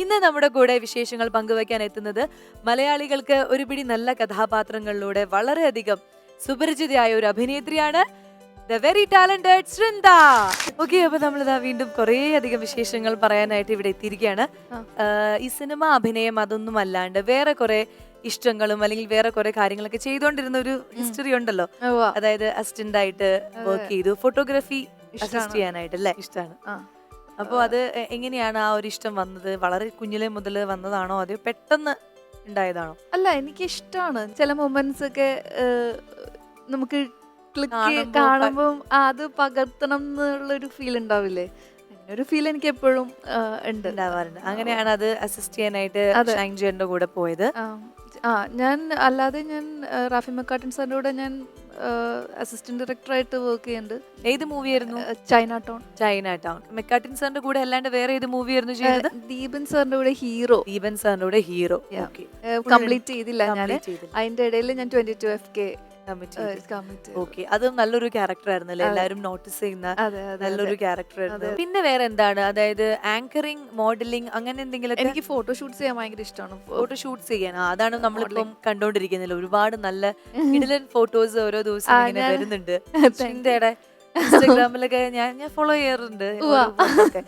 ഇന്ന് നമ്മുടെ കൂടെ വിശേഷങ്ങൾ പങ്കുവയ്ക്കാൻ എത്തുന്നത് മലയാളികൾക്ക് ഒരു പിടി നല്ല കഥാപാത്രങ്ങളിലൂടെ വളരെയധികം സുപരിചിതയായ ഒരു അഭിനേത്രിയാണ് the very talented Srinda okay അപ്പൊ നമ്മളിതാ വീണ്ടും കുറേ അധികം വിശേഷങ്ങൾ പറയാനായിട്ട് ഇവിടെ എത്തിയിരിക്കുകയാണ്. ഈ സിനിമ അഭിനയം അതൊന്നും അല്ലാണ്ട് വേറെ കുറെ ഇഷ്ടങ്ങളും അല്ലെങ്കിൽ വേറെ കുറെ കാര്യങ്ങളൊക്കെ ചെയ്തുകൊണ്ടിരുന്ന ഒരു ഹിസ്റ്ററി ഉണ്ടല്ലോ. അതായത് അസിസ്റ്റന്റ് ആയിട്ട് വർക്ക് ചെയ്തു ഫോട്ടോഗ്രാഫി അസിസ്റ്റ് ചെയ്യാനായിട്ട് അല്ലേ? ഇഷ്ടമാണ്. അപ്പോൾ അത് എങ്ങനെയാണ് ആ ഒരു ഇഷ്ടം വന്നത്? വളരെ കുഞ്ഞിലെ മുതൽ വന്നതാണോ? അതോ പെട്ടെന്ന് ഉണ്ടായതാണോ? അല്ല എനിക്ക് ഇഷ്ടമാണ് ചില മൊമെന്റ്സ് ഒക്കെ നമുക്ക് ക്ലിക്ക് കാണുമ്പോ കാണുമ്പോൾ അത് പകർത്തണം എന്നുള്ളൊരു ഫീൽ ഉണ്ടാവില്ലേ? ഒരു ഫീൽ എനിക്ക് എപ്പോഴും ഉണ്ട്. ഉണ്ടാവാറുണ്ട്. അങ്ങനെയാണ് അത് അസിസ്റ്റ് ചെയ്യാനായിട്ട് ജയന്റെ കൂടെ പോയത്. ആ, ഞാൻ അല്ലാതെ ഞാൻ റാഫി മക്കാട്ടൻ സാറിന്റെ കൂടെ ഞാൻ അസിസ്റ്റന്റ് ഡയറക്ടറായിട്ട് വർക്ക് ചെയ്യുന്നുണ്ട് ഏത് മൂവിയായിരുന്നു Chinatown. Chinatown. Mecartin സാറിന്റെ കൂടെ അല്ലാണ്ട് വേറെ ഏത് മൂവിയായിരുന്നു ചെയ്തത്? ദീപൻ സാറിന്റെ കൂടെ ഹീറോ. ദീപൻ സാറിന്റെ കൂടെ ഹീറോ. കംപ്ലീറ്റ് ചെയ്തില്ല ഞാൻ അതിന്റെ ഇടയിൽ ഞാൻ twenty two F K okay അതും നല്ലൊരു ക്യാരക്ടർ ആയിരുന്നു അല്ലേ എല്ലാരും എല്ലാവരും നോട്ടീസ് ചെയ്യുന്ന നല്ലൊരു ക്യാരക്ടർ ആയിരുന്നു. പിന്നെ വേറെ എന്താണ്? അതായത് ആങ്കറിംഗ് മോഡലിംഗ് അങ്ങനെ എന്തെങ്കിലും എനിക്ക് ഫോട്ടോ ഫോട്ടോഷൂട്ട്സ് ചെയ്യാൻ ഭയങ്കര ഇഷ്ടമാണ്. ഫോട്ടോ ഫോട്ടോഷൂട്ട് ചെയ്യാൻ. അതാണ് നമ്മളിപ്പം. കണ്ടോണ്ടിരിക്കുന്നില്ല? ഒരുപാട് നല്ല ഇഡലൻ ഫോട്ടോസ് ഓരോ ദിവസം ഇങ്ങനെ വരുന്നുണ്ട്. ഇൻസ്റ്റാഗ്രാമിലൊക്കെ ഞാൻ ഞാൻ ഫോളോ ചെയ്യാറുണ്ട്. ഒക്കെ.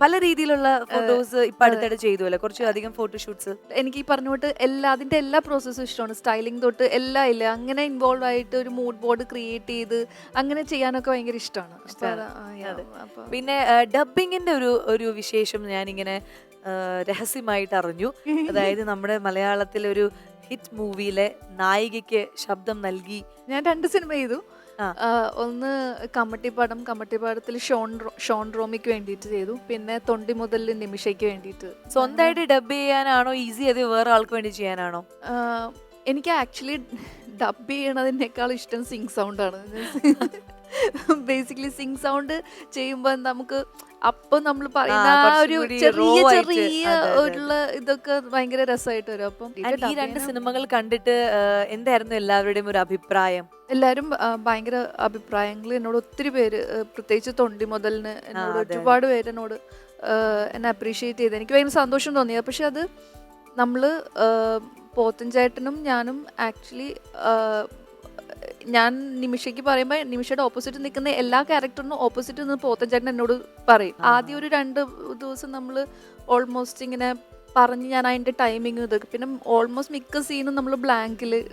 പല രീതിയിലുള്ള ഫോട്ടോസ് ഇപ്പൊ. അടുത്തിടെ ചെയ്തു അല്ലെ കുറച്ച് അധികം ഫോട്ടോഷൂട്ട്സ് എനിക്ക് ഈ പറഞ്ഞ തൊട്ട് എല്ലാ അതിന്റെ എല്ലാ പ്രോസസ്സും ഇഷ്ടമാണ് സ്റ്റൈലിംഗ് തൊട്ട് എല്ലാം ഇല്ല അങ്ങനെ ഇൻവോൾവ് ആയിട്ട് ഒരു മൂഡ് ബോർഡ് ക്രിയേറ്റ് ചെയ്ത് അങ്ങനെ ചെയ്യാനൊക്കെ ഭയങ്കര ഇഷ്ടമാണ്. അതെ. പിന്നെ ഡബിങ്ങിന്റെ ഒരു ഒരു വിശേഷം ഞാനിങ്ങനെ ആ, രഹസ്യമായിട്ട് അറിഞ്ഞു അതായത് നമ്മുടെ മലയാളത്തിലെ ഒരു ഹിറ്റ് മൂവിയിലെ നായികയ്ക്ക് ശബ്ദം നൽകി ഞാൻ രണ്ട് സിനിമ ചെയ്തു ഒന്ന് കമ്മട്ടിപ്പാടം കമ്മട്ടിപ്പാടത്തിൽ ഷോൺ ഷോൺ റോമിക്ക് വേണ്ടിയിട്ട് ചെയ്തു. പിന്നെ തൊണ്ടി മുതൽ നിമിഷയ്ക്ക് വേണ്ടിയിട്ട്. സ്വന്തമായിട്ട് ഡബ് ചെയ്യാനാണോ ഈസി അത് വേറെ ആൾക്ക് വേണ്ടി ചെയ്യാനാണോ? എനിക്ക് ആക്ച്വലി ഡബ് ചെയ്യണതിനേക്കാൾ ഇഷ്ടം സിങ് സൗണ്ടാണ് ബേസിക്കലി സിങ് സൗണ്ട് ചെയ്യുമ്പോൾ നമുക്ക് അപ്പം നമ്മൾ പറയുന്ന ആ ഒരു ചെറിയ ചെറിയ ഉള്ള ഇതൊക്കെ ഭയങ്കര രസമായിട്ട് വരും. അപ്പം ഈ രണ്ട് സിനിമകൾ കണ്ടിട്ട് എന്തായിരുന്നു എല്ലാവരുടെയും ഒരു അഭിപ്രായം? എല്ലാരും ആ, ഭയങ്കര അഭിപ്രായങ്ങൾ എന്നോട് ഒത്തിരി പേര് പ്രത്യേകിച്ച് തൊണ്ടി മുതലിന് എന്നോട്. ഒരുപാട് പേര് എന്നോട് എന്നെ അപ്രീഷിയേറ്റ് ചെയ്ത് എനിക്ക് ഭയങ്കര സന്തോഷം തോന്നിയത്. പക്ഷെ അത് നമ്മൾ പോത്തൻചേട്ടനും ഞാനും ആക്ച്വലി ഞാൻ നിമിഷയ്ക്ക് പറയുമ്പോൾ നിമിഷയുടെ ഓപ്പോസിറ്റ് നിൽക്കുന്ന എല്ലാ ക്യാരക്ടറിനും ഓപ്പോസിറ്റ് നിന്ന് പോത്തൻ ചേട്ടൻ എന്നോട് പറയും. ആദ്യം ഒരു രണ്ട് ദിവസം നമ്മൾ ഓൾമോസ്റ്റ് ഇങ്ങനെ പറഞ്ഞ് ഞാൻ അതിന്റെ ടൈമിങ് ഇതൊക്കെ. പിന്നെ ഓൾമോസ്റ്റ് മിക്ക സീനും നമ്മൾ ബ്ലാങ്കിൽ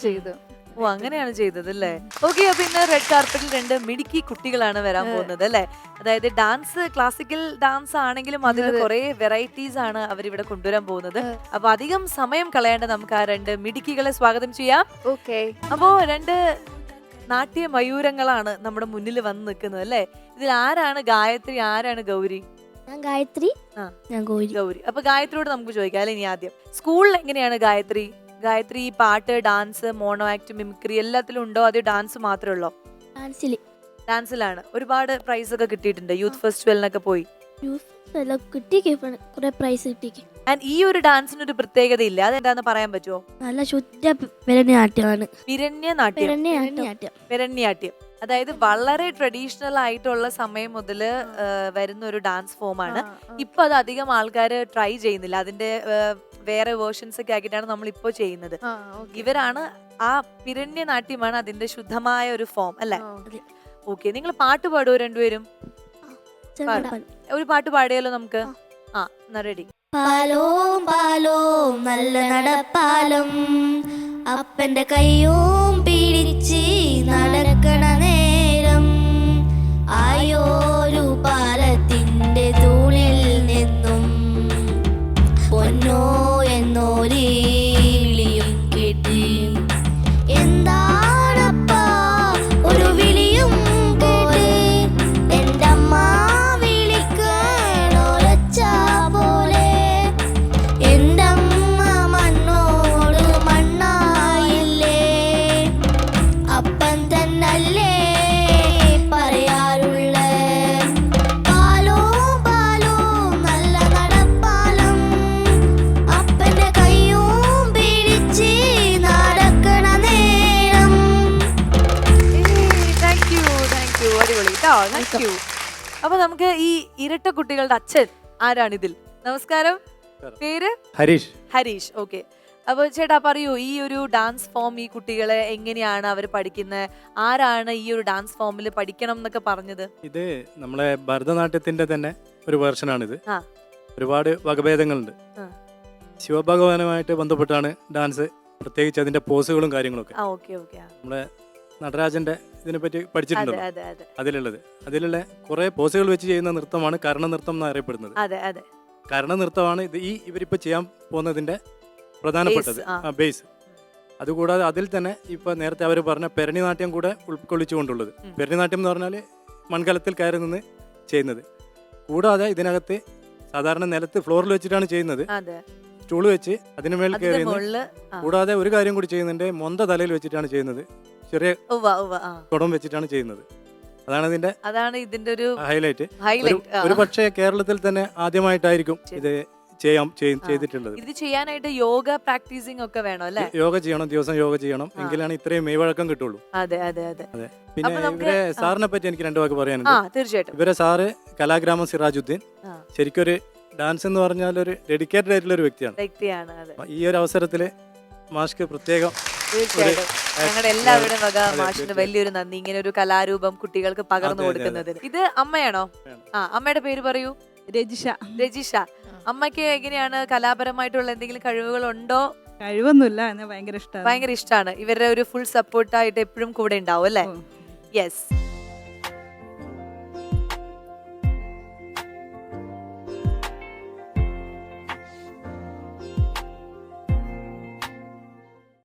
ചെയ്ത്. ഓ അങ്ങനെയാണ് ചെയ്തത് അല്ലേ ഓക്കെ അപ്പൊ ഇന്ന് റെഡ് കാർപ്പറ്റിൽ രണ്ട് മിടുക്കി കുട്ടികളാണ് വരാൻ പോകുന്നത് അല്ലേ? അതായത് ഡാൻസ് ക്ലാസിക്കൽ ഡാൻസ് ആണെങ്കിലും അതിൽ അതെ. കുറെ വെറൈറ്റീസ് ആണ് അവരിവിടെ കൊണ്ടുവരാൻ പോകുന്നത്. അപ്പൊ അധികം സമയം കളയാണ്ട് നമുക്ക് ആ രണ്ട് മിടുക്കികളെ സ്വാഗതം ചെയ്യാം. ഓക്കെ അപ്പോ രണ്ട് നാട്യ മയൂരങ്ങളാണ് നമ്മുടെ മുന്നിൽ വന്ന് നിൽക്കുന്നത് അല്ലേ? ഇതിൽ ആരാണ് ഗായത്രി ആരാണ് ഗൗരി? ഞാൻ ഗായത്രി ആ. ഞാൻ ഗൗരി. ഗൗരി. അപ്പൊ ഗായത്രിയോട് നമുക്ക് ചോദിക്കാം അല്ലെ ഇനി ആദ്യം? സ്കൂളിൽ എങ്ങനെയാണ് ഗായത്രി? ഗായത്രി ഈ പാട്ട് ഡാൻസ് മോണോ ആക്ട് മിമിക്രി എല്ലാത്തിലും ഉണ്ടോ? അതോ ഡാൻസ് മാത്രമേ ഉള്ളോ? ഡാൻസിൽ ഡാൻസിലാണ്. ഒരുപാട് പ്രൈസ് ഒക്കെ കിട്ടിയിട്ടുണ്ട്. യൂത്ത് ഫെസ്റ്റിവലിനൊക്കെ പോയി. ആൻഡ് ഈ ഒരു ഡാൻസിന് ഒരു പ്രത്യേകത ഇല്ല അതെന്താന്ന് പറയാൻ പറ്റുമോ നല്ല ശുദ്ധ പെരണ്യാട്ടമാണ് പിരണ്യ നാട്യം. പെരണ്യാട്ടം പെരണ്യാട്യം അതായത് വളരെ ട്രഡീഷണൽ ആയിട്ടുള്ള സമയം മുതൽ വരുന്ന ഒരു ഡാൻസ് ഫോമാണ് ഇപ്പൊ അത് അധികം ആൾക്കാർ ട്രൈ ചെയ്യുന്നില്ല. അതിന്റെ വേറെ വേർഷൻസ് ഒക്കെ ആക്കിയിട്ടാണ് നമ്മൾ ഇപ്പോൾ ചെയ്യുന്നത് ഇവരാണ് ആ പിരണ്യ നാട്യമാണ് അതിന്റെ ശുദ്ധമായ ഒരു ഫോം അല്ലെ? ഓക്കെ നിങ്ങൾ പാട്ട് പാടുമോ രണ്ടുപേരും? ഒരു പാട്ട് പാടിയാലോ നമുക്ക്? ആ. എന്നാ റെഡി പാലോം പാലോം നല്ല നടപ്പാലം അപ്പന്റെ കയ്യും പിടിച്ച് നടക്കണ നേരം. ആയോരു ore അടിപൊളി കേട്ടോ താങ്ക് യു അപ്പൊ നമുക്ക് ഈ ഇരട്ട കുട്ടികളുടെ അച്ഛൻ ആരാണ് ഇതിൽ നമസ്കാരം. പേര്? ഹരീഷ്. ഹരീഷ്. ഓക്കെ അപ്പൊ ചേട്ടാ പറയൂ ഈ ഒരു ഡാൻസ് ഫോം ഈ കുട്ടികളെ എങ്ങനെയാണ് അവർ പഠിക്കുന്നത് ആരാണ് ഈ ഒരു ഡാൻസ് ഫോമിൽ പഠിക്കണം എന്നൊക്കെ പറഞ്ഞത്? ഇത് നമ്മളെ ഭരതനാട്യത്തിന്റെ തന്നെ ഒരു വേർഷനാണ് ഇത് ഒരുപാട് വകഭേദങ്ങളുണ്ട്. ശിവഭഗവാനുമായിട്ട് ബന്ധപ്പെട്ടാണ് ഡാൻസ് പ്രത്യേകിച്ച് അതിന്റെ പോസുകളും കാര്യങ്ങളൊക്കെ. ഒക്കെ ഓക്കെ ഓക്കെ നമ്മളെ നടരാജന്റെ ഇതിനെപ്പറ്റി പറ്റി പഠിച്ചിട്ടുണ്ടോ? അതെ അതെ അതിലുള്ളത്. അതിലുള്ള കുറെ പോസുകൾ വെച്ച് ചെയ്യുന്ന നൃത്തമാണ് കർണനൃത്തം എന്ന് അറിയപ്പെടുന്നത്. അതെ അതെ. കർണനൃത്തമാണ് ഇത് ഈ ഇവരിപ്പോ ചെയ്യാൻ പോകുന്നതിന്റെ പ്രധാനപ്പെട്ടത്. ആ. ബേസ് അതുകൂടാതെ അതിൽ തന്നെ ഇപ്പൊ നേരത്തെ അവർ പറഞ്ഞ പെരണിനാട്യം കൂടെ ഉൾക്കൊള്ളിച്ചുകൊണ്ടുള്ളത്. പെരണി നാട്യം എന്ന് പറഞ്ഞാൽ മൺകലത്തിൽ കയറി നിന്ന് ചെയ്യുന്നത്. കൂടാതെ ഇതിനകത്ത് സാധാരണ നിലത്ത് ഫ്ലോറിൽ വെച്ചിട്ടാണ് ചെയ്യുന്നത്. അതെ. സ്റ്റൂൾ വെച്ച് അതിനുമേൽ അതിന്റെ കയറി നിന്ന് മുകളിൽ ആ. കൂടാതെ ഒരു കാര്യം കൂടി ചെയ്യുന്നുണ്ട്. മൊന്ത തലയിൽ വെച്ചിട്ടാണ് ചെയ്യുന്നത്. ചെറിയ കുടം വെച്ചിട്ടാണ് ചെയ്യുന്നത്. അതാണ് ഇതിന്റെ അതാണ് ഇതിന്റെ ഒരു ഹൈലൈറ്റ്. ഒരു ഒരു പക്ഷേ കേരളത്തിൽ തന്നെ ആദ്യമായിട്ടായിരിക്കും ഇത് ചെയ്യാം. ചെയ്തിട്ടുള്ളത്. ഇത് ചെയ്യാനായിട്ട് യോഗ പ്രാക്ടീസിങ് ഒക്കെ വേണം അല്ലേ? യോഗ ചെയ്യണം ദിവസം യോഗ ചെയ്യണം. എങ്കിലാണ് ഇത്രയും മെയ്വഴക്കം കിട്ടുള്ളൂ. അതെ അതെ അതെ. പിന്നെ ഇവരെ. സാറിനെ പറ്റി എനിക്ക് രണ്ടു വാക്ക് പറയാനുണ്ട്. തീർച്ചയായിട്ടും. ഇവരെ സാറ് കലാഗ്രാമം സിറാജുദ്ദീൻ. ശരിക്കും ശരിക്കൊരു ഡാൻസ് എന്ന് പറഞ്ഞാൽ ഒരു ഡെഡിക്കേറ്റഡ് ആയിട്ടുള്ള ഒരു വ്യക്തിയാണ് വ്യക്തിയാണ് ഈ ഒരു അവസരത്തിൽ മാഷ്ക്ക് പ്രത്യേകം തീർച്ചയായിട്ടും. ഞങ്ങളുടെ എല്ലാവരുടെയും വക വലിയൊരു നന്ദി. ഇങ്ങനെ ഒരു കലാരൂപം കുട്ടികൾക്ക് പകർന്നു. കൊടുക്കുന്നതിന്. ഇത് അമ്മയാണോ? ആ അമ്മയുടെ പേര് പറയൂ. രജിഷ. രജിഷ. അമ്മയ്ക്ക് എങ്ങനെയാണ് കലാപരമായിട്ടുള്ള എന്തെങ്കിലും കഴിവുകൾ ഉണ്ടോ കഴിവൊന്നുമില്ല എന്നെ ഭയങ്കര ഇഷ്ടമാണ് ഭയങ്കര ഇഷ്ടമാണ് ഇവരുടെ ഒരു ഫുൾ സപ്പോർട്ടായിട്ട് എപ്പോഴും കൂടെ ഉണ്ടാവും അല്ലേ? യെസ്